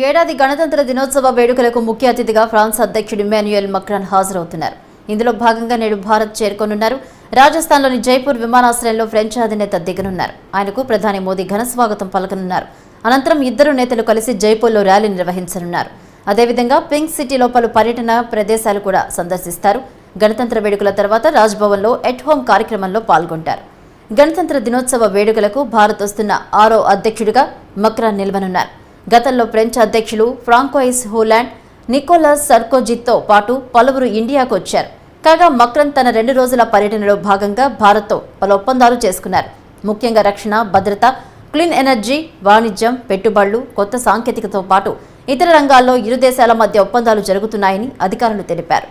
ఏడాది గణతంత్ర దినోత్సవ వేడుకలకు ముఖ్య అతిథిగా ఫ్రాన్స్ అధ్యక్షుడు ఇమాన్యుయల్ మక్రాన్ హాజరవుతున్నారు. ఇందులో భాగంగా నేడు భారత్ చేరుకోనున్నారు. రాజస్థాన్లోని జైపూర్ విమానాశ్రయంలో ఫ్రెంచ్ అధినేత దిగనున్నారు. ఆయనకు ప్రధాని మోదీ ఘన స్వాగతం పలకనున్నారు. అనంతరం ఇద్దరు నేతలు కలిసి జైపూర్లో ర్యాలీ నిర్వహించనున్నారు. అదేవిధంగా పింక్ సిటీలో పలు పర్యటన ప్రదేశాలు కూడా సందర్శిస్తారు. గణతంత్ర వేడుకల తర్వాత రాజ్భవన్లో ఎట్ హోమ్ కార్యక్రమంలో పాల్గొంటారు. గణతంత్ర దినోత్సవ వేడుకలకు భారత్ వస్తున్న ఆరో అధ్యక్షుడిగా మక్రాన్ నిలవనున్నారు. గతంలో ఫ్రెంచ్ అధ్యక్షులు ఫ్రాంకోయిస్ హోలాండ్ నికోలస్ సర్కోజిత్తో పాటు పలువురు ఇండియాకు వచ్చారు. కాగా మక్రన్ తన రెండు రోజుల పర్యటనలో భాగంగా భారత్తో పలు ఒప్పందాలు చేసుకున్నారు. ముఖ్యంగా రక్షణ భద్రత క్లీన్ ఎనర్జీ వాణిజ్యం పెట్టుబడులు కొత్త సాంకేతికతో పాటు ఇతర రంగాల్లో ఇరు దేశాల మధ్య ఒప్పందాలు జరుగుతున్నాయని అధికారులు తెలిపారు.